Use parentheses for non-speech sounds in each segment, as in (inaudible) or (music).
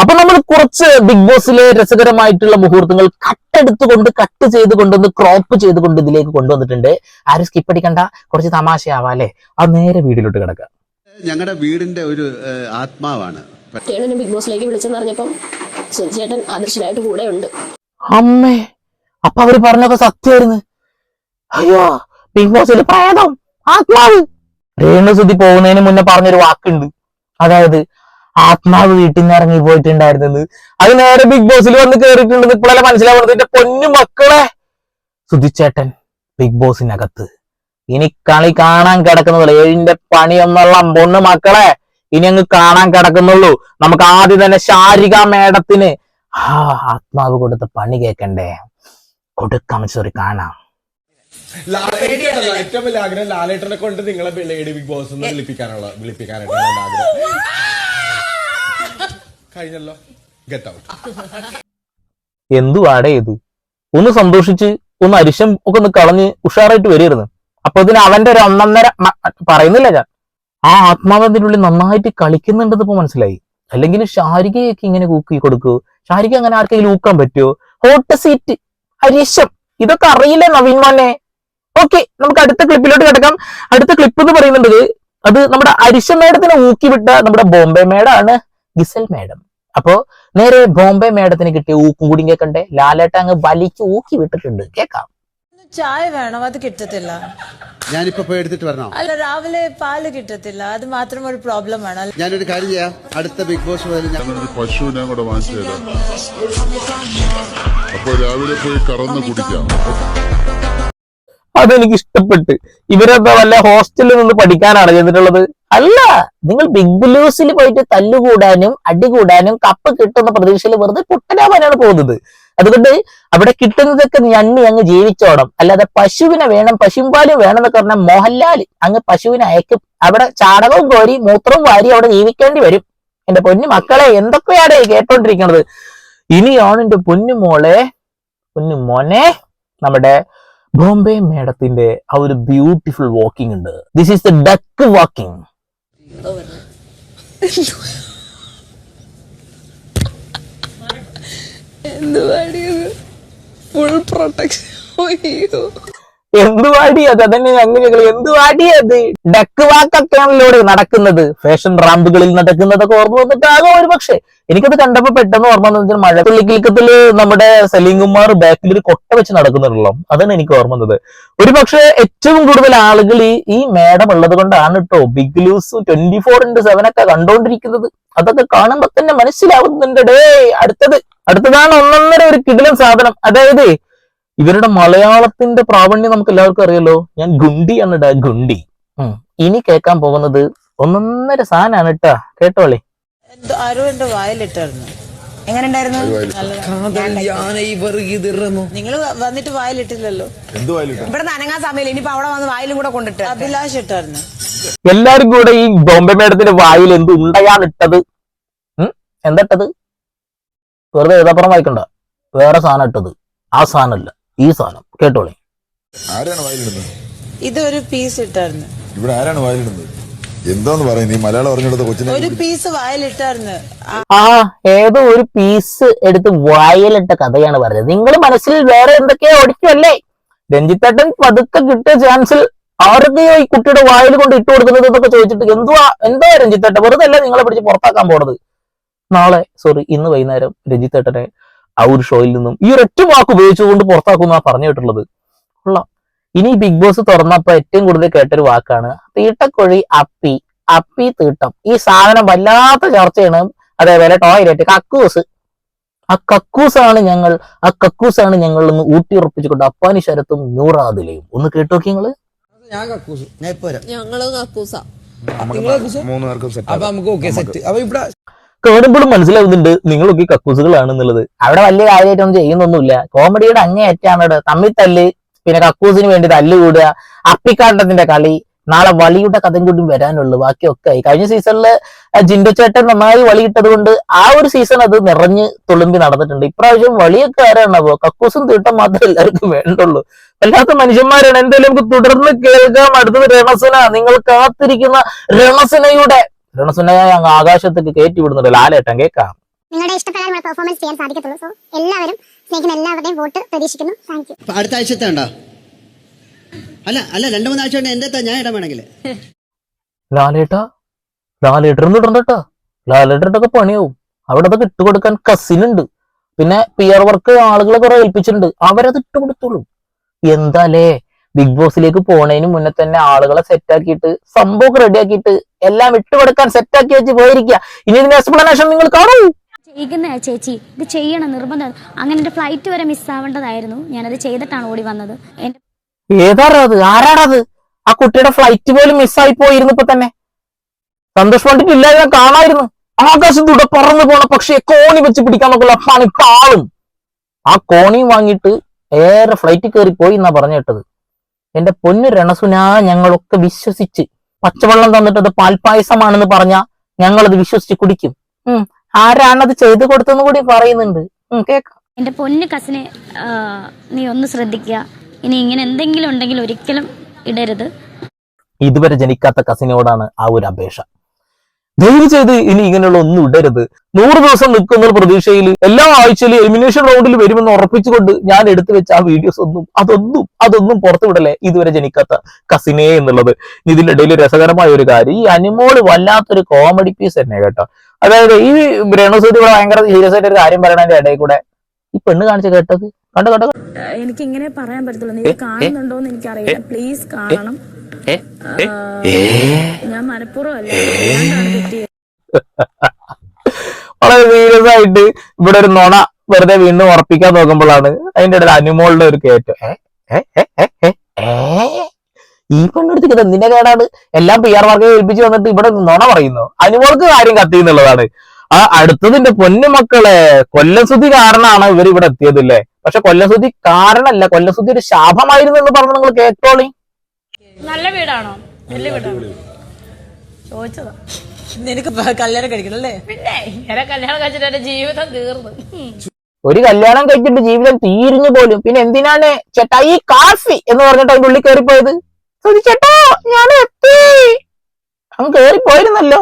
അപ്പൊ നമ്മൾ കുറച്ച് ബിഗ് ബോസിലെ രസകരമായിട്ടുള്ള മുഹൂർത്തങ്ങൾ കട്ടെടുത്തുകൊണ്ട് കട്ട് ചെയ്ത് കൊണ്ടുവന്ന് ക്രോപ്പ് ചെയ്തുകൊണ്ട് ഇതിലേക്ക് കൊണ്ടുവന്നിട്ടുണ്ട്. ആരും സ്കിപ്പ് അടിക്കണ്ട. കുറച്ച് തമാശയാവാ അല്ലെ? അത് നേരെ വീടിലോട്ട് കിടക്കാം. ഞങ്ങളുടെ വീടിന്റെ ഒരു ആത്മാവാണ്. ബിഗ് ബോസിലേക്ക് വിളിച്ചെന്ന് ആദർശനായിട്ട് കൂടെ ഉണ്ട് അമ്മേ അപ്പൊ അവർ പറഞ്ഞൊക്കെ സത്യമായിരുന്നു അയ്യോ ബിഗ് ബോസിൽ പ്രേതം ആത്മാവ്. രേണുസുതി പോകുന്നതിന് മുന്നേ പറഞ്ഞൊരു വാക്കുണ്ട്. അതായത് ആത്മാവ് വീട്ടിൽ നിന്ന് ഇറങ്ങി പോയിട്ടുണ്ടായിരുന്നത്. അത് നേരെ ബിഗ് ബോസിൽ വന്ന് കേറിയിട്ടുണ്ടെന്ന് ഇപ്പോഴല്ലേ മനസ്സിലാവുന്നത്. എന്റെ പൊന്നു മക്കളെ. സുധിച്ചേട്ടൻ ബിഗ് ബോസിനകത്ത് ഇനി കളി കാണാൻ കിടക്കുന്നുള്ളൂ. ഏഴിന്റെ പണിയൊന്നുള്ള പൊന്നു മക്കളെ ഇനി അങ്ങ് കാണാൻ കിടക്കുന്നുള്ളൂ. നമുക്ക് ആദ്യം തന്നെ ശാരിക മേഡത്തിന്. ആ ആത്മാവ് കൊടുത്ത പണി കേക്കണ്ടേ? കൊടുക്കാം സോറി കാണാം. ഏറ്റവും വലിയ ആഗ്രഹം ലാലേട്ടനെ കൊണ്ട് നിങ്ങളെ ലേഡി ബിഗ് ബോസ് വിളിപ്പിക്കാനുള്ള വിളിപ്പിക്കാനായിട്ടാണ് ആഗ്രഹം. കഴിഞ്ഞല്ലോ. ഗെറ്റ് ഔട്ട് എന്തുവാടേ ഇത്? ഒന്ന് സന്തോഷിച്ച് ഒന്ന് അരിശം ഒക്കെ ഒന്ന് കളഞ്ഞ് ഉഷാറായിട്ട് വരികയായിരുന്നു. അപ്പൊ ഇതിന് അവന്റെ ഒരു ഒന്നൊന്നര പറയുന്നില്ല ഞാൻ. ആ ആത്മാവതിനുള്ളിൽ നന്നായിട്ട് കളിക്കുന്നുണ്ടെന്ന് ഇപ്പൊ മനസ്സിലായി. അല്ലെങ്കിൽ ശാരികയൊക്കെ ഇങ്ങനെ കൂക്കി കൊടുക്കൂ? ശാരിക അങ്ങനെ ആർക്കെങ്കിലും ഊക്കാൻ പറ്റുമോ ഹോട്ട് സീറ്റ് അരിശം. ഇതൊക്കെ അറിയില്ല നവീൻ മോനെ? ഓക്കെ നമുക്ക് അടുത്ത ക്ലിപ്പിലോട്ട് കിടക്കാം. അടുത്ത ക്ലിപ്പ് എന്ന് പറയുന്നുണ്ട് അത് നമ്മുടെ അരിശ മേഡത്തിനെ ഊക്കി വിട്ട നമ്മുടെ ബോംബെ മേഡാണ് ഗിസൽ മേഡം. അപ്പോ നേരെ ബോംബെ മേഡത്തിന് കിട്ടിയ ഊക്കും കൂടി കേൾക്കണ്ടേ ലാലേട്ട അങ്ങ് വലിച്ചു ഊക്കി വിട്ടിട്ടുണ്ട്. കേക്കാം. ചായ വേണം? അത് കിട്ടത്തില്ല. ഞാനിപ്പോ പോയി എടുത്തിട്ട് വരണോ? അല്ല രാവിലെ പാൽ കിട്ടത്തില്ല. അത് മാത്രം ഒരു പ്രോബ്ലം ആണ്. ഞാനൊരു കാര്യം ചെയ്യാം. അടുത്ത ബിഗ് ബോസ് മുതൽ ഞാൻ ഒരു പശുവിനെ കൂടെ വാങ്ങിച്ചു തരാം. അപ്പൊ രാവിലെ പോയി കറന്ന് കുടിക്കാം. അതെനിക്ക് ഇഷ്ടപ്പെട്ട്. ഇവരെന്താ വല്ല ഹോസ്റ്റലിൽ നിന്ന് പഠിക്കാനാണ് ചെയ്തിട്ടുള്ളത്. അല്ല നിങ്ങൾ ബിഗ് ബലൂസിൽ പോയിട്ട് തല്ലുകൂടാനും അടികൂടാനും കപ്പ് കിട്ടുന്ന പ്രതീക്ഷയിൽ വെറുതെ കുട്ടനാവാനാണ് പോകുന്നത്. അതുകൊണ്ട് അവിടെ കിട്ടുന്നതൊക്കെ ഞണ്ണി അങ്ങ് ജീവിച്ചോണം. അല്ലാതെ പശുവിനെ വേണം പശുമ്പാലും വേണം എന്നൊക്കെ പറഞ്ഞാൽ മോഹൻലാൽ അങ്ങ് പശുവിനെ അയക്കും. അവിടെ ചാണകവും കോരി മൂത്രവും വാരി അവിടെ ജീവിക്കേണ്ടി വരും. എന്റെ പൊന്നു മക്കളെ എന്തൊക്കെയാണ് കേട്ടോണ്ടിരിക്കുന്നത് ഇനിയാണ് എന്റെ പൊന്നു മോളെ പൊന്നു മോനെ നമ്മുടെ ബോംബെ മേഡത്തിന്റെ ആ ഒരു ബ്യൂട്ടിഫുൾ വാക്കിംഗ് ഉണ്ട്. This is the duck walking full protection അയ്യോ. എന്ത് വാടി അത്? അതന്നെ അങ്ങനെ എന്തുവാടി അത്? ഡക്ക് വാക്കൊക്കെയാണല്ലോ ഇവിടെ നടക്കുന്നത്. ഫാഷൻ റാമ്പുകളിൽ നടക്കുന്നതൊക്കെ ഓർമ്മ വന്നിട്ടാകും ഒരു പക്ഷേ. എനിക്കത് കണ്ടപ്പോ പെട്ടെന്ന് ഓർമ്മ വന്നു മഴ തുള്ളിക്കിൽക്കത്തിൽ നമ്മുടെ സലീം ബാക്കിൽ ഒരു കൊട്ട വെച്ച് നടക്കുന്നുണ്ടല്ലോ അതാണ് എനിക്ക് ഓർമ്മ വന്നത്. ഒരു പക്ഷേ ഏറ്റവും കൂടുതൽ ആളുകൾ ഈ ഈ മേഡം ഉള്ളത് കൊണ്ടാണ് കേട്ടോ big loose twenty four into seven ഒക്കെ കണ്ടോണ്ടിരിക്കുന്നത്. അതൊക്കെ കാണുമ്പോ തന്നെ മനസ്സിലാവുന്നുണ്ട്. ഡേ അടുത്തത്. അടുത്തതാണ് ഒന്നൊന്നര ഒരു കിടിലൻ സാധനം. അതായത് ഇവരുടെ മലയാളത്തിന്റെ പ്രാവണ്യം നമുക്ക് എല്ലാവർക്കും അറിയാലോ. ഞാൻ ഗുണ്ടി ഇടാ ഗുണ്ടി. ഉം. ഇനി കേൾക്കാൻ പോകുന്നത് ഒന്നൊന്നര സാധനമാണ് കേട്ടാ കേട്ടോളെ ആരോ എന്റെ വായിലിട്ടായിരുന്നു. എങ്ങനെ ഉണ്ടായിരുന്നു നിങ്ങൾ വന്നിട്ട് വായിലിട്ടില്ലല്ലോ. എന്ത് വായിലിട്ടു? ഇവിടെ അനങ്ങാൻ സമയമില്ല. ഇനിയിപ്പോ അവിടെ വന്ന് വായിലും കൂടെ കൊണ്ടിട്ട് അഭിലാഷ് ഇട്ടായിരുന്നു. എല്ലാരും കൂടെ ഈ ബോംബെ മേഡത്തിന്റെ വായിൽ എന്ത് ഉണ്ടയാണ് ഇട്ടത്? ഉം? എന്താ ഇട്ടത്? വെറുതെ എഴുതാപ്പുറം വായിക്കണ്ട. വേറെ സാധനം ഇട്ടത്. ആ സാധനമല്ല. ഈ സാധനം. കേട്ടോളെ. ആരാണ് വായിലിടുന്നത്? ഇത് ഒരു പീസ് ഇട്ടായിരുന്നു. ഇവിടെ ആരാണ് വായിലിടുന്നത്? എന്താന്ന് പറയുന്നത് നീ മലയാളം അറിഞ്ഞെടുത്ത കൊച്ചിനെ ഒരു പീസ് വായിലിട്ടായിരുന്നു. ആ, ആ ഏതോ ഒരു പീസ് എടുത്ത് വയലിട്ട കഥയാണ് പറഞ്ഞത് നിങ്ങൾ മനസ്സിൽ വേറെ എന്തൊക്കെയോ ഓടിക്കുമല്ലേ രഞ്ജിത്തേട്ടൻ പതുക്കെ കിട്ടിയ ചാൻസിൽ ആരൊക്കെയോ ഈ കുട്ടിയുടെ വായിൽ കൊണ്ട് ഇട്ട് കൊടുക്കുന്നത് എന്നൊക്കെ ചോദിച്ചിട്ട് എന്തുവാ എന്താ രഞ്ജിത്തേട്ടൻ? വെറുതെ അല്ല നിങ്ങളെ പിടിച്ച് പുറത്താക്കാൻ പോണത്? നാളെ സോറി ഇന്ന് വൈകുന്നേരം രഞ്ജിത്തേട്ടനെ ആ ഒരു ഷോയിൽ നിന്നും ഈ ഒരൊറ്റ വാക്ക് ഉപയോഗിച്ചുകൊണ്ട് പുറത്താക്കുന്ന പറഞ്ഞു കേട്ടുള്ളത് കൊള്ളാം. ഇനി ബിഗ് ബോസ് തുറന്നപ്പോ ഏറ്റവും കൂടുതൽ കേട്ടൊരു വാക്കാണ് തീട്ടക്കൊഴി അപ്പി. അപ്പി തീട്ടം. ഈ സാധനം വല്ലാത്ത ചർച്ചയാണ്. അതേപോലെ ടോയ്ലറ്റ് കക്കൂസ്. ആ കക്കൂസാണ് ഞങ്ങൾ ആ കക്കൂസാണ് ഞങ്ങൾ ഒന്ന് ഊട്ടി ഉറപ്പിച്ചുകൊണ്ട് അപ്പാനി ശരത്തും നൂറാദിലയും. ഒന്ന് കേട്ടോക്കി നിങ്ങൾ. ഞങ്ങൾ കക്കൂസ. മൂന്ന് പേർക്കും സെറ്റ് അപ്പൊ നമുക്ക് ഓക്കെ സെറ്റ് അപ്പൊ ഇവിടെ കാണുമ്പോഴും മനസ്സിലാവുന്നുണ്ട് നിങ്ങളൊക്കെ കക്കൂസുകളാണ് കക്കൂസുകളാണെന്നുള്ളത്. അവിടെ വലിയ കാര്യമായിട്ടൊന്നും ചെയ്യുന്നൊന്നുമില്ല. കോമഡിയുടെ അങ്ങേയറ്റാണ് തമ്മിൽ തല്ല് പിന്നെ കക്കൂസിന് വേണ്ടി തല്ല് കൂടുക അപ്പിക്കാട്ടത്തിന്റെ കളി നാളെ വളിയുടെ കഥയും കൂടി വരാനുള്ളൂ. ബാക്കിയൊക്കെ ആയി. കഴിഞ്ഞ സീസണിൽ ജിൻഡോ ചേട്ടൻ നന്നായി വളിയിട്ടത് കൊണ്ട് ആ ഒരു സീസൺ അത് നിറഞ്ഞ് തുളുമ്പി നടന്നിട്ടുണ്ട്. ഇപ്രാവശ്യം വളിയൊക്കെ ആരാണാവോ കക്കൂസും തീട്ടം മാത്രമേ എല്ലാവർക്കും വേണ്ടുള്ളൂ. അല്ലാത്ത മനുഷ്യന്മാരാണ്. എന്തായാലും നമുക്ക് തുടർന്ന് കേൾക്കാം. അടുത്തത് രണസന നിങ്ങൾ കാത്തിരിക്കുന്ന രണസുനയുടെ രണസുനയെ അങ്ങ് ആകാശത്തേക്ക് കയറ്റി വിടുന്നുണ്ട്. ലാലേട്ടൻ കേൾക്കാം നിങ്ങളുടെ ഇഷ്ടപ്രകാരം പെർഫോമൻസ് ചെയ്യാൻ സാധിക്കത്തുള്ളൂ. സോ എല്ലാവരും സ്നേഹിക്കുന്ന എല്ലാവരുടെയും വോട്ട് പ്രതീക്ഷിക്കുന്നു. താങ്ക് യു അടുത്ത ആഴ്ചത്തെ ഉണ്ടോ അല്ല അല്ല രണ്ടു മൂന്ന് ആഴ്ച കൊണ്ട് എന്റെ ഞാൻ ഇടാൻ വേണമെങ്കിൽ. ലാലേട്ട ലാലേട്ടർ ഇടണ്ടട്ടാ ലാലേട്ടൊക്കെ പണിയാവും. അവിടെ അതൊക്കെ ഇട്ടുകൊടുക്കാൻ കസിനുണ്ട് പിന്നെ പിയർ വർക്ക് ആളുകളെ കുറെ ഏൽപ്പിച്ചിട്ടുണ്ട്. അവരത് ഇട്ടുകൊടുത്തോളൂ. എന്താലേ? ബിഗ് ബോസിലേക്ക് പോണതിന് മുന്നേ തന്നെ ആളുകളെ സെറ്റ് ആക്കിയിട്ട് സംഭവം റെഡി ആക്കിയിട്ട് എല്ലാം ഇട്ട് കൊടുക്കാൻ സെറ്റ് ആക്കി വെച്ച് പോയിരിക്കുക ഇനി ഇതിന്റെ എക്സ്പ്ലനേഷൻ നിങ്ങൾ കാണൂ. ചെയ്യുന്ന ചേച്ചി ഇത് ചെയ്യണം നിർബന്ധം. അങ്ങനെ എന്റെ ഫ്ലൈറ്റ് വരെ മിസ്സാവേണ്ടതായിരുന്നു ഞാനത് ചെയ്തിട്ടാണ് ഓടി വന്നത്. ഏതാറത് ആരാടത് ആ കുട്ടിയുടെ ഫ്ലൈറ്റ് പോലും മിസ്സായി പോയിരുന്നു ഇപ്പൊ തന്നെ. സന്തോഷ് പണ്ടിട്ട് ഇല്ലാതെ ഞാൻ കാണായിരുന്നു. ആകാശത്തൂടെ പറന്നു പോണ പക്ഷേ കോണി വെച്ച് പിടിക്കാൻ നോക്കില്ല അപ്പാണ് ഇപ്പൊ ആളും. ആ കോണിയും വാങ്ങിയിട്ട് ഏറെ ഫ്ലൈറ്റ് കയറി പോയി എന്നാ പറഞ്ഞു കേട്ടത്. എന്റെ പൊന്നു രണസുന ഞങ്ങളൊക്കെ വിശ്വസിച്ച് പച്ചവെള്ളം തന്നിട്ട് അത് പാൽപായസമാണെന്ന് പറഞ്ഞ ഞങ്ങളത് വിശ്വസിച്ച് കുടിക്കും. ഉം. അത് ചെയ്തു കൊടുത്തെന്ന് കൂടി പറയുന്നുണ്ട്. ഉം കേക്കാം. എന്റെ പൊന്നു കസിനെ നീ ഒന്ന് ശ്രദ്ധിക്കുക ഇനി ഇങ്ങനെ എന്തെങ്കിലും ഉണ്ടെങ്കിൽ ഒരിക്കലും ഇടരുത്. ഇതുവരെ ജനിക്കാത്ത കസിനോടാണ് ആ ഒരു അപേക്ഷ. ദയവ് ചെയ്ത് ഇനി ഇങ്ങനെയുള്ള ഒന്നും ഇടരുത്. നൂറ് ദിവസം നിൽക്കുന്ന പ്രതീക്ഷയിൽ എല്ലാ ആഴ്ചയിലും എലിമിനേഷൻ റൗണ്ടിൽ വരുമെന്ന് ഉറപ്പിച്ചുകൊണ്ട് ഞാൻ എടുത്തു വെച്ച ആ വീഡിയോസ് ഒന്നും അതൊന്നും അതൊന്നും പുറത്തുവിടലേ ഇതുവരെ ജനിക്കാത്ത കസിനെ എന്നുള്ളത്. ഇതിന്റെ ഇടയിൽ രസകരമായ ഒരു കാര്യം ഈ അനിമോൾ വല്ലാത്തൊരു കോമഡി പീസ് തന്നെ കേട്ടോ. അതായത് ഈ രേണുസൂതി ഇവിടെ ഭയങ്കര സീരിയസ് ആയിട്ട് ഒരു കാര്യം പറയണതിന്റെ ഇടയിൽ കൂടെ ഈ പെണ്ണ് കാണിച്ച് കേട്ടത്? കണ്ടോ കണ്ടോ എനിക്ക് ഇങ്ങനെ പറയാൻ പറ്റത്തുള്ളൂ. നീ കാണുന്നുണ്ടോ എന്ന് എനിക്കറിയില്ല. പ്ലീസ് കാണണം. ഞാൻ മനഃപൂർവം (laughs) വളരെ സീരിയസ് ആയിട്ട് ഇവിടെ ഒരു നുണ വെറുതെ വീണ്ടും ഉറപ്പിക്കാൻ നോക്കുമ്പോഴാണ് അതിന്റെ ഇടയിൽ അനുമോളുടെ ഒരു കയറ്റം? ഈ പെണ്ണെടുത്ത് ഇത് എന്തിന്റെ കേടാണ്. എല്ലാം പി ആർ മാർക്കെ ഏൽപ്പിച്ച് വന്നിട്ട് ഇവിടെ നുണ പറയുന്നു. അനുമോൾക്ക് കാര്യം കത്തി എന്നുള്ളതാണ്. ആ അടുത്തതിന്റെ പൊന്നു മക്കളെ കൊല്ലസുതി കാരണമാണ് ഇവർ ഇവിടെ എത്തിയതില്ലേ പക്ഷെ കൊല്ലസുതി കാരണല്ല കൊല്ലസുതി ഒരു ശാപമായിരുന്നു എന്ന് പറഞ്ഞു നിങ്ങൾ കേട്ടോളി. നല്ല വീടാണോ? വലിയ വീടാണോ? ചോദിച്ചതാ. നിനക്ക് കല്യാണം കഴിക്കണം അല്ലേ? പിന്നെ ഇങ്ങനെ കല്യാണം കഴിച്ചിട്ട് എന്റെ ജീവിതം തീർന്നു. ഒരു കല്യാണം കഴിച്ചിട്ട് ജീവിതം തീരിഞ്ഞു പോലും. പിന്നെ എന്തിനാണ് ചേട്ടാ ഈ കാഫി എന്ന് പറഞ്ഞിട്ട് അതിന്റെ ഉള്ളിൽ കയറിപ്പോയത്? ചേട്ടാ ഞാൻ എത്തി. അങ്ങ് കയറിപ്പോയിരുന്നല്ലോ.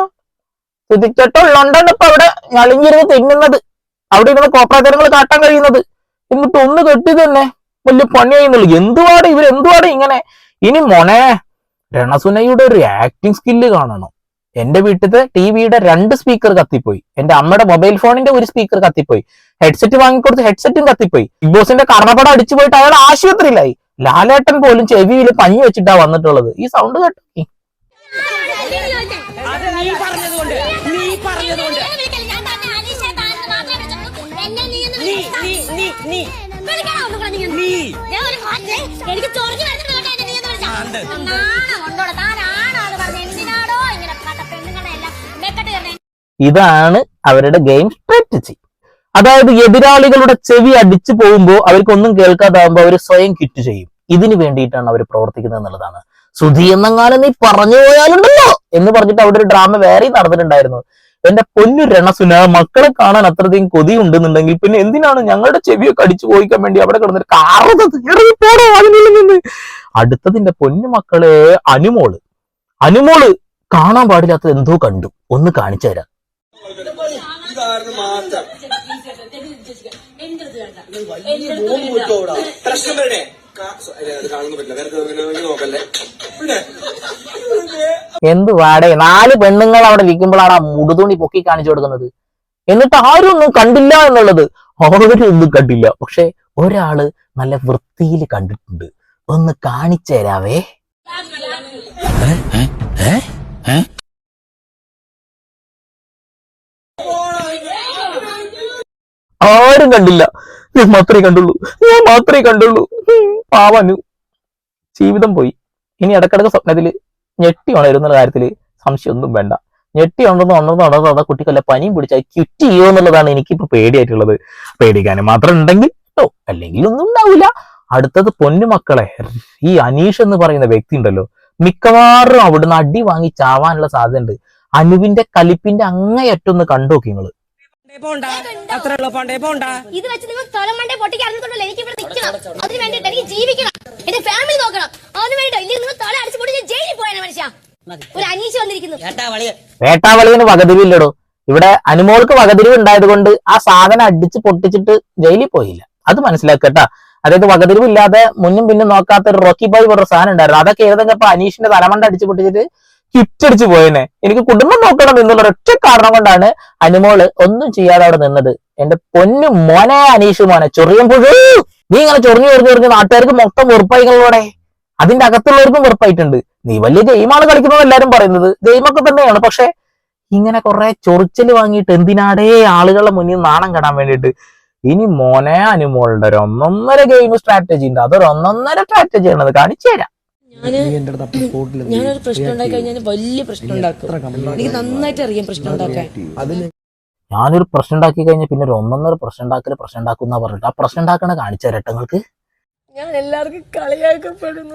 സുധി ചേട്ട ഉള്ളോണ്ടാണ് ഇപ്പൊ അവിടെ ഞളിഞ്ഞിരുന്ന് തിന്നുന്നത്. അവിടെ ഇരുന്ന് കോപ്രാചാരങ്ങൾ കാട്ടാൻ കഴിയുന്നത്. എന്നിട്ട് ഒന്ന് കെട്ടി തന്നെ വലിയ പണിയായിരുന്നുള്ളൂ എന്തുവാടെ ഇവർ എന്തുവാടെ ഇങ്ങനെ ഇനി മോനെ രണസുനയുടെ ഒരു ആക്ടിങ് സ്കില്ല് കാണണം. എന്റെ വീട്ടിലത്തെ ടിവിയുടെ രണ്ട് സ്പീക്കർ കത്തിപ്പോയി. എന്റെ അമ്മയുടെ മൊബൈൽ ഫോണിന്റെ ഒരു സ്പീക്കർ കത്തിപ്പോയി. ഹെഡ്സെറ്റ് വാങ്ങിക്കൊടുത്ത് ഹെഡ്സെറ്റും കത്തിപ്പോയി. ബിഗ് ബോസിന്റെ കർണപടം അടിച്ചു പോയിട്ട് അയാൾ ആശുപത്രിയിലായി. ലാലേട്ടൻ പോലും ചെവിയിൽ പഞ്ഞു വെച്ചിട്ടാ വന്നിട്ടുള്ളത്. ഈ സൗണ്ട് കേട്ടോ. നീ നീ വരുന്നുണ്ടോ ഇതാണ് അവരുടെ ഗെയിം സ്ട്രാറ്റജി അതായത് എതിരാളികളുടെ ചെവി അടിച്ചു പോകുമ്പോൾ അവർക്കൊന്നും കേൾക്കാതാവുമ്പോൾ അവർ സ്വയം കിറ്റ് ചെയ്യും. ഇതിന് വേണ്ടിയിട്ടാണ് അവർ പ്രവർത്തിക്കുന്നത് എന്നുള്ളതാണ്. സുധി എന്നെങ്ങാനും നീ പറഞ്ഞു പോയാലുണ്ടല്ലോ എന്ന് പറഞ്ഞിട്ട് അവിടെ ഒരു ഡ്രാമ വേറെ നടന്നിട്ടുണ്ടായിരുന്നു. എന്റെ പൊന്നു രണസുന മക്കളെ കാണാൻ അത്രയധികം കൊതി ഉണ്ടെന്നുണ്ടെങ്കിൽ പിന്നെ എന്തിനാണ് ഞങ്ങളുടെ ചെവിയൊക്കെ അടിച്ചു പോയിക്കാൻ വേണ്ടി അവിടെ കിടന്നിട്ട് അതിനുള്ളിൽ നിന്ന്. അടുത്തതിന്റെ പൊന്നു മക്കളെ അനുമോൾ. അനുമോൾ കാണാൻ പാടില്ലാത്തത് എന്തോ കണ്ടു. ഒന്ന് കാണിച്ചു തരാം. എന്ത് വാടേ? നാല് പെണ്ണുങ്ങൾ അവിടെ ഇരിക്കുമ്പോഴാണ് ആ മുടുതുണി പൊക്കി കാണിച്ചു കൊടുക്കുന്നത്. എന്നിട്ട് ആരും ഒന്നും കണ്ടില്ല എന്നുള്ളത്. ആരും ഒന്നും കണ്ടില്ല. പക്ഷെ ഒരാൾ നല്ല വൃത്തിയിൽ കണ്ടിട്ടുണ്ട്. ഒന്ന് കാണിച്ചു തരാവേ. ആരും കണ്ടില്ല. ഞാൻ മാത്രമേ കണ്ടുള്ളൂ. ഞാൻ മാത്രമേ കണ്ടുള്ളൂ. പാവനു ജീവിതം പോയി. ഇനി ഇടക്കിടക്ക് സ്വപ്നത്തിൽ ഞെട്ടി ഉണരുന്ന കാര്യത്തിൽ സംശയമൊന്നും വേണ്ട. ഞെട്ടി ഉണർന്ന് ഉണർന്ന് ഉണർന്ന് അതാ കുട്ടിക്കല്ല പനിയും പിടിച്ചാൽ ക്യുറ്റ് ചെയ്യോ എന്നുള്ളതാണ് എനിക്കിപ്പോൾ പേടിയായിട്ടുള്ളത്. പേടിക്കാൻ മാത്രം ഉണ്ടെങ്കിൽ കേട്ടോ അല്ലെങ്കിൽ ഒന്നും ഉണ്ടാവില്ല. അടുത്തത് പൊന്നു മക്കളെ ഈ അനീഷ് എന്ന് പറയുന്ന വ്യക്തി ഉണ്ടല്ലോ. മിക്കവാറും അവിടുന്ന് അടി വാങ്ങി ചാവാനുള്ള സാധ്യതയുണ്ട്. അനുവിന്റെ കലിപ്പിന്റെ അങ്ങേയറ്റൊന്ന് കണ്ടു നോക്കി നിങ്ങൾ. ഇത് വെച്ച് നിങ്ങൾ സ്ഥലം മണ്ടേ പൊട്ടിക്ക് അറിഞ്ഞിട്ടുണ്ടല്ലോ എനിക്ക് ഇവിടെ നിൽക്കണം അതിന് വേണ്ടിട്ട് എനിക്ക് ജീവിക്കണം. എന്റെ ഫാമിലി നോക്കണം. അതിന് വേണ്ടി ഇല്ലെങ്കിൽ നിങ്ങൾ തല അടിച്ചു പൊട്ടി ജയിലിൽ പോയാണ് മനുഷ്യ. ഒരു അനീഷ് വന്നിരിക്കുന്നു. വേട്ടാവളിന് വകതിരില്ലടോ ഇവിടെ അനുമോൾക്ക് വകതിരിവ് ഉണ്ടായത് കൊണ്ട് ആ സാധനം അടിച്ച് പൊട്ടിച്ചിട്ട് ജയിലിൽ പോയില്ല. അത് മനസ്സിലാക്കട്ടാ അതായത് വകതിരിവില്ലാതെ മുന്നും പിന്നും നോക്കാത്ത ഒരു റോക്കി ബോയ് പറഞ്ഞ സാധനം ഉണ്ടായിരുന്നു. അതൊക്കെ ഏതെങ്കിലും അനീഷിന്റെ തലമണ്ട അടിച്ച് പൊട്ടിച്ചിട്ട് കിറ്റടിച്ച് പോയേനെ. എനിക്ക് കുടുംബം നോക്കണം എന്നുള്ള ഒറ്റ കാരണം കൊണ്ടാണ് അനുമോൾ ഒന്നും ചെയ്യാതെ അവിടെ നിന്നത്. എന്റെ പൊന്നു മോനെ അനീഷ് മോനെ ചൊറിയൻ പുഴു നീ ഇങ്ങനെ ചൊറിഞ്ഞു ചൊറിഞ്ഞു ചൊറിഞ്ഞ് നാട്ടുകാർക്ക് മൊത്തം വെറുപ്പായികളോടെ അതിന്റെ അകത്തുള്ളവർക്കും വെറുപ്പായിട്ടുണ്ട്. നീ വലിയ ഗെയിമാണ് കളിക്കുന്നത് എല്ലാരും പറയുന്നത്. ഗെയിമൊക്കെ തന്നെയാണ്. പക്ഷെ ഇങ്ങനെ കുറെ ചൊറിച്ചൽ വാങ്ങിയിട്ട് എന്തിനാടേ ആളുകളുടെ മുന്നിൽ നാണം കെടാൻ വേണ്ടിയിട്ട്? ഇനി മോനെ അനുമോളുടെ ഒരു ഒന്നൊന്നര ഗെയിം സ്ട്രാറ്റജി ഉണ്ട്. അതൊരു ഒന്നൊന്നര സ്ട്രാറ്റജി ആണ് അത് കാണിച്ചു തരാം. ഞാനൊരു പ്രശ്നം ഉണ്ടാക്കി കഴിഞ്ഞാൽ വലിയ പ്രശ്നം ഉണ്ടാക്കും. എനിക്ക് നന്നായിട്ട് അറിയാം പ്രശ്നം ഉണ്ടാക്കാൻ. ഞാനൊരു പ്രശ്നം ഉണ്ടാക്കി കഴിഞ്ഞാൽ പിന്നെ ഒരു ഒന്നൊന്നര പ്രശ്നം ഉണ്ടാക്കൽ പ്രശ്നം ഉണ്ടാക്കുന്ന പറഞ്ഞിട്ട് ആ പ്രശ്നം ഉണ്ടാക്കണ കാണിച്ച രട്ടങ്ങൾക്ക് ഞാൻ എല്ലാവർക്കും കളിയാക്കപ്പെടുന്നു.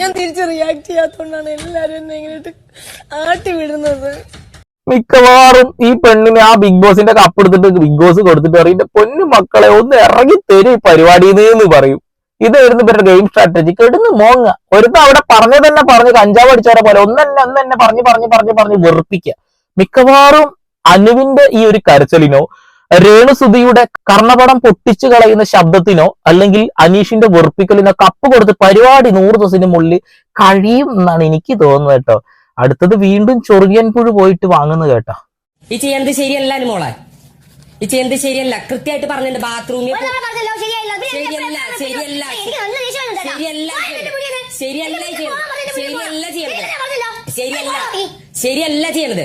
ഞാൻ തിരിച്ച് റിയാക്ട് ചെയ്യാത്തോണ്ടാണ് എല്ലാരും എന്നെ ഇങ്ങനെ ആട്ടി വിടുന്നത് മിക്കവാറും ഈ പെണ്ണിനെ ആ ബിഗ് ബോസിന്റെ കപ്പ് എടുത്തിട്ട് ബിഗ് ബോസ് കൊടുത്തിട്ട് പറയും "എന്റെ പൊന്നു മക്കളെ ഒന്ന് ഇറങ്ങി തരും ഈ പരിപാടിയിൽ എന്ന് പറയും. ഇതായിരുന്നു ഇവരുടെ ഗെയിം സ്ട്രാറ്റജി കെടുന്ന് മോങ്ങ ഒരുത്ത അവിടെ പറഞ്ഞു തന്നെ പറഞ്ഞു കഞ്ചാവ് അടിച്ചവരെ പോലെ ഒന്നെന്നെ ഒന്നെന്നെ പറഞ്ഞ് പറഞ്ഞ് പറഞ്ഞ് പറഞ്ഞ് വെറുപ്പിക്കുക. മിക്കവാറും അനുവിന്റെ ഈ ഒരു കരച്ചലിനോ രേണുസുതിയുടെ കർണപടം പൊട്ടിച്ചു കളയുന്ന ശബ്ദത്തിനോ അല്ലെങ്കിൽ അനീഷിന്റെ വെറുപ്പിക്കലിനോ കപ്പ് കൊടുത്ത് പരിപാടി നൂറ് ദിവസത്തിന് മുള്ളിൽ കഴിയും എന്നാണ് എനിക്ക് തോന്നുന്നത് കേട്ടോ. അടുത്തത് വീണ്ടും ചൊറിയൻ പുഴു പോയിട്ട് വാങ്ങുന്നു കേട്ടോ. ഈ ചെയ്യുന്നത് ശരിയല്ല മോളെ? ഈ ചെയ്യുന്നത് ശരിയല്ല? കൃത്യമായിട്ട് പറഞ്ഞിട്ടുണ്ട് ബാത്റൂമിൽ ശരിയല്ല, ശരിയല്ല. ശരിയല്ല. ശരിയല്ല ശരിയല്ല. ചെയ്യണത്. ശരിയല്ല ശരിയല്ല ചെയ്യണത്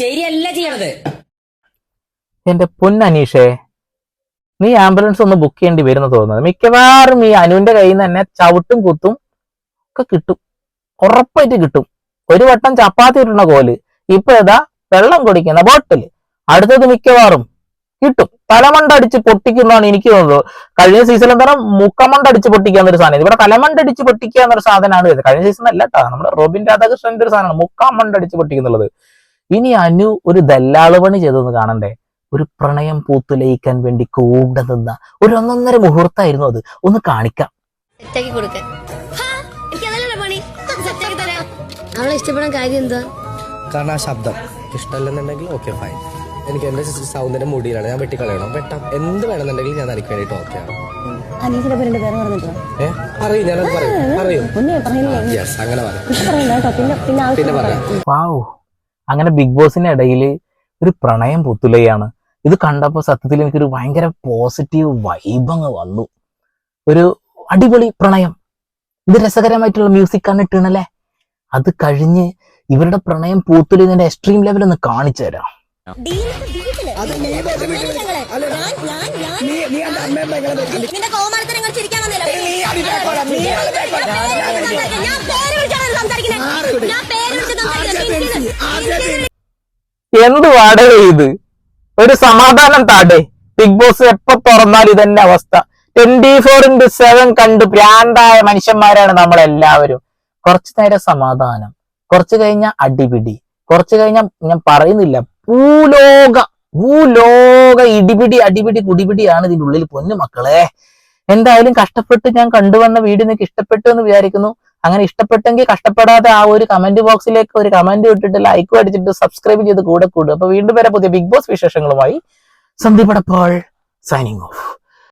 ശരിയല്ല. ചെയ്യണത് എന്റെ പൊന്നനീഷേ നീ ആംബുലൻസ് ഒന്ന് ബുക്ക് ചെയ്യേണ്ടി വരുന്ന തോന്നുന്നത് മിക്കവാറും ഈ അനുവിന്റെ കയ്യിൽ നിന്ന് തന്നെ ചവിട്ടും കുത്തും ഒക്കെ കിട്ടും. ഉറപ്പായിട്ട് കിട്ടും. ഒരു വട്ടം ചപ്പാത്തി ഇട്ടുന്ന കോൽ. ഇപ്പൊ ഏതാ വെള്ളം കുടിക്കുന്ന ബോട്ടിൽ അടുത്തത് മിക്കവാറും കിട്ടും. തലമണ്ട അടിച്ച് പൊട്ടിക്കുന്നതാണ് എനിക്ക് തോന്നുന്നത്. കഴിഞ്ഞ സീസണിൽ എന്താണ് മുക്കമണ്ട അടിച്ച് പൊട്ടിക്കുക എന്നൊരു സാധനം. ഇവിടെ തലമണ്ട അടിച്ച് പൊട്ടിക്കുക എന്നൊരു സാധനമാണ് കഴിഞ്ഞ സീസൺ അല്ല കേട്ടോ നമ്മുടെ റോബിൻ രാധാകൃഷ്ണന്റെ ഒരു സാധനമാണ് മുക്കാമണ്ട അടിച്ച് പൊട്ടിക്കുന്നുള്ളത്. ഇനി അനു ഒരു ദല്ലാൾ പണി ചെയ്തെന്ന് കാണണ്ടേ? ഒരു പ്രണയം പൂത്തുലയിക്കാൻ വേണ്ടി കൂടെ നിന്ന ഒരു ഒന്നൊന്നര മുഹൂർത്തായിരുന്നു അത്. ഒന്ന് കാണിക്കാം. സെറ്റാക്കി അവളെ ഇഷ്ടപ്പെടാൻ കാര്യം എന്താ? കാരണം ആ ശബ്ദം ഇഷ്ടമല്ലെന്നുണ്ടെങ്കിൽ ഓക്കെ ഫൈൻ എനിക്ക് എന്റെ സൗന്ദര്യം മുടിയിലാണ്. ഞാൻ വെട്ടിക്കളയണം. വെട്ടാം. എന്ത് വേണമെന്നുണ്ടെങ്കിൽ ഞാൻ എനിക്ക് വേണ്ടിയിട്ട് ഓക്കെ ആണ്. അങ്ങനെ പറയാം. പിന്നെ പിന്നെ പിന്നെ പറയാം. വാവ്. അങ്ങനെ ബിഗ് ബോസിന്റെ ഇടയിൽ ഒരു പ്രണയം പുത്തുലയാണ്. ഇത് കണ്ടപ്പോൾ സത്യത്തിൽ എനിക്കൊരു ഭയങ്കര പോസിറ്റീവ് വൈബ് അങ്ങ് വന്നു. ഒരു അടിപൊളി പ്രണയം. ഇത് രസകരമായിട്ടുള്ള മ്യൂസിക് ആണ് ഇട്ടണല്ലേ? അത് കഴിഞ്ഞ് ഇവരുടെ പ്രണയം പൂത്തുലതിന്റെ എക്സ്ട്രീം ലെവൽ ഒന്ന് കാണിച്ചു തരാം. എന്ത് വാടക ഇത് ഒരു സമാധാനം താടേ. ബിഗ് ബോസ് എപ്പോ തുറന്നാൽ ഇതന്നെ അവസ്ഥ. ട്വന്റി ഫോർ ഇന്റു സെവൻ കണ്ട് ഭ്രാന്തായ മനുഷ്യന്മാരാണ് നമ്മളെല്ലാവരും. കുറച്ചു നേരം സമാധാനം. കുറച്ചു കഴിഞ്ഞാൽ അടിപിടി. കുറച്ചു കഴിഞ്ഞാൽ ഞാൻ പറയുന്നില്ല ഭൂലോക ഭൂലോക ഇടിപിടി അടിപിടി കുടിപിടിയാണ് ഇതിന്റെ ഉള്ളിൽ പൊന്നു മക്കളെ. എന്തായാലും കഷ്ടപ്പെട്ട് ഞാൻ കണ്ടുവന്ന വീഡിയോ നിങ്ങൾക്ക് ഇഷ്ടപ്പെട്ടു എന്ന് വിചാരിക്കുന്നു. അങ്ങനെ ഇഷ്ടപ്പെട്ടെങ്കിൽ കഷ്ടപ്പെടാതെ ആ ഒരു കമന്റ് ബോക്സിലേക്ക് ഒരു കമന്റ് ഇട്ടിട്ട് ലൈക്കും അടിച്ചിട്ട് സബ്സ്ക്രൈബ് ചെയ്ത് കൂടെ കൂടും അപ്പൊ വീണ്ടും വരെ പുതിയ ബിഗ് ബോസ് വിശേഷങ്ങളുമായി. Sandeep Edappal signing off